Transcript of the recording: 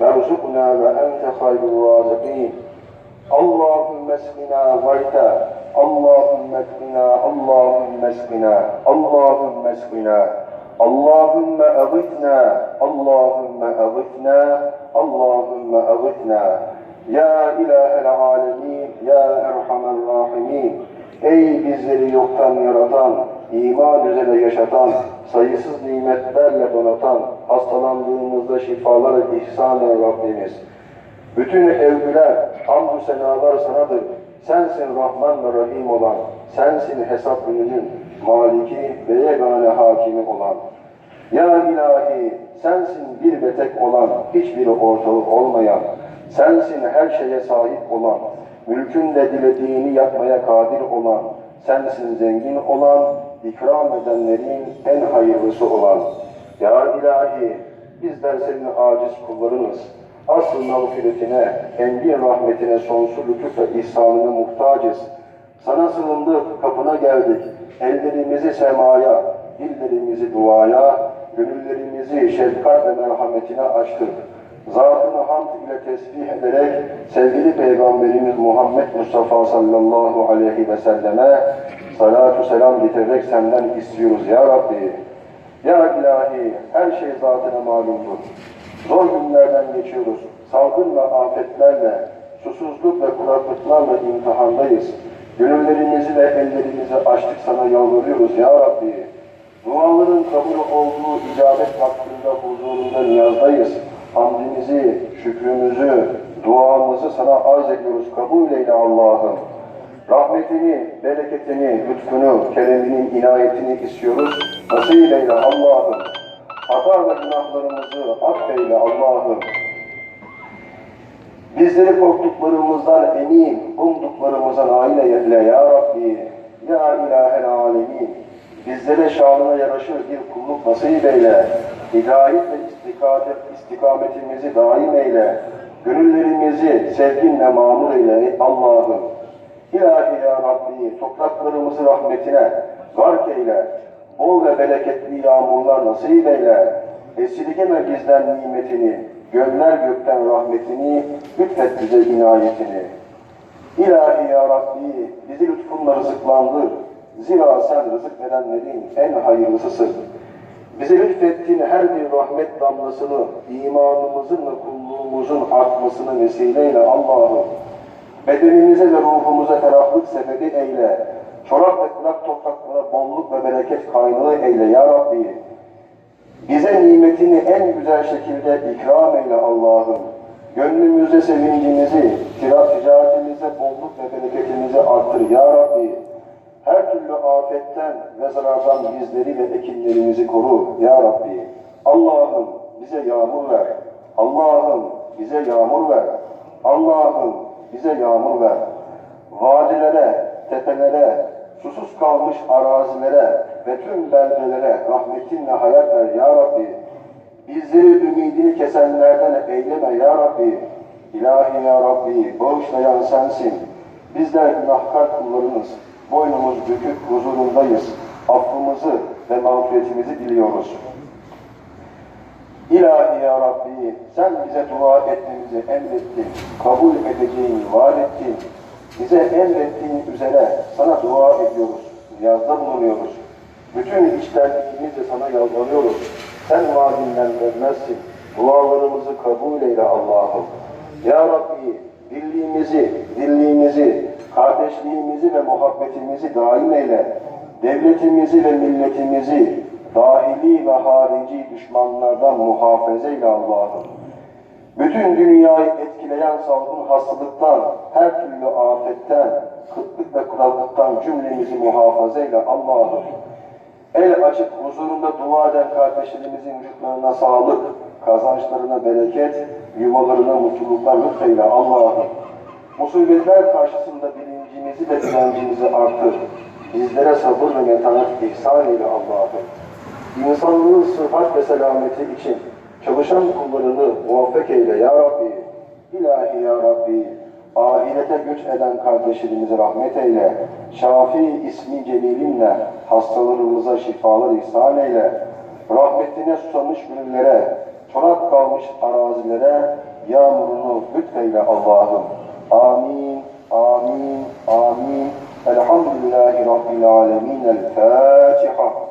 وارزقنا وأنت خير الرازقين اللهم اسقنا غيثا اللهم اسقنا اللهم اسقنا اللهم اسقنا اللهم أغثنا اللهم أغثنا اللهم أغثنا يا إله العالمين يا أرحم الراحمين Ey bizleri yoktan yaratan, iman üzere yaşatan, sayısız nimetlerle donatan, hastalandığımızda şifalar ihsan ey Rabbimiz. Bütün övgüler, hamdü senalar sanadır. Sensin Rahman ve Rahim olan, sensin hesap gününün maliki ve yegane hakimi olan. Ya ilahi, sensin bir ve tek olan, hiçbir ortağı olmayan, sensin her şeye sahip olan, mülkün de dilediğini yapmaya kadir olan, sensin zengin olan, ikram edenlerin en hayırlısı olan. Ya ilahi, bizler senin aciz kullarınız. Asıl mağfiretine, engin rahmetine, sonsuz lütuf ve ihsanına muhtacız. Sana sığındık, kapına geldik. Ellerimizi semaya, dillerimizi duaya, gönüllerimizi şefkat ve merhametine açtık. Zatını hamd ile tesbih ederek sevgili Peygamberimiz Muhammed Mustafa sallallahu aleyhi ve selleme salatu selam getirerek senden istiyoruz ya Rabbi. Ya ilahi her şey zatına malumdur. Zor günlerden geçiyoruz. Salgın ve afetlerle, susuzluk ve kuraklıklarla imtihandayız. Gönüllerimizi ve ellerimizi açtık sana yalvarıyoruz ya Rabbi. Duaların kabul olduğu icabet vaktinde huzurunda niyazdayız. Hamdimizi, şükrümüzü, duamızı sana arz ediyoruz. Kabul eyle Allah'ım. Rahmetini, bereketini, lütfunu, kereminin inayetini istiyoruz. Nasip eyle Allah'ım. Hata ve günahlarımızı affeyle Allah'ım. Bizleri korktuklarımızdan emin, umduklarımıza nail eyle ya Rabbi. Ya ilahel alemin. Bizlere şanına yaraşır bir kulluk nasip eyle. Hidayet ve istikamet, istikametimizi daim eyle. Gönüllerimizi sevginle mamur eyle ey Allah'ım. İlahi ya Rabbi topraklarımızı rahmetine gark eyle. Bol ve bereketli yağmurlar nasip eyle. Esirgeme bizden nimetini, gönder gökten rahmetini, lütfet bize inayetini. İlahi ya Rabbi bizi lütfunla rızıklandır. Zira sen rızık verenlerin en hayırlısısın. Bize lütfettiğin her bir rahmet damlasını imanımızın ve kulluğumuzun artmasını vesileyle Allah'ım bedenimize ve ruhumuza ferahlık sebebi eyle. Çorak ve kurak topraklara bolluk ve bereket kaynağı eyle ya Rabbi. Bize nimetini en güzel şekilde ikram eyle Allah'ım. Gönlümüzde sevincimizi, ticaretimize bolluk ve bereketimizi arttır ya Rabbi. Her türlü afetten ve zarardan bizleri ve ekinlerimizi koru ya Rabbi. Allah'ım bize yağmur ver. Allah'ım bize yağmur ver. Allah'ım bize yağmur ver. Vadilere, tepelere, susuz kalmış arazilere ve tüm beldelere rahmetinle hayat ver ya Rabbi. Bizleri ümidini kesenlerden eyleme ya Rabbi. İlahi ya Rabbi, bağışlayan sensin. Bizler günahkar kullarınız. Boynumuz bükük huzurundayız. Affımızı ve mağfiretimizi diliyoruz. İlahi ya Rabbi, sen bize dua etmemizi emrettin. Kabul edeceğini vaat ettin. Bize emrettiğin üzere sana dua ediyoruz. Niyazda bulunuyoruz. Bütün içtenliğimizle sana yalvarıyoruz. Sen vaadinden dönmezsin. Dualarımızı kabul eyle Allah'ım. Ya Rabbi, birliğimizi, dirliğimizi, kardeşliğimizi ve muhabbetimizi daim eyle. Devletimizi ve milletimizi dahili ve harici düşmanlardan muhafaza eyle Allah'ım. Bütün dünyayı etkileyen salgın hastalıktan, her türlü afetten, kıtlık ve kurallıktan cümlemizi muhafaza eyle Allah'ım. El açıp huzurunda dua eden kardeşlerimizin vücutlarına sağlık, kazançlarına bereket, yuvalarına mutluluklar lütfeyle Allah'ım. Musibetler karşısında bilincimizi ve direncimizi artır. Bizlere sabır ve metanet ihsan eyle Allah'ım. İnsanlığın sıhhat ve selameti için çalışan kullarını muvaffak eyle ya Rabbi. İlahi ya Rabbi, ahirete göç eden kardeşlerimize rahmet eyle. Şafi ismi celilinle hastalarımıza şifalar ihsan eyle. Rahmetine susamış gönüllere çorak kalmış arazilere yağmurunu lütfeyle Allah'ım. Amin, amin, amin. Elhamdülillahi Rabbil alemin. El Fatiha.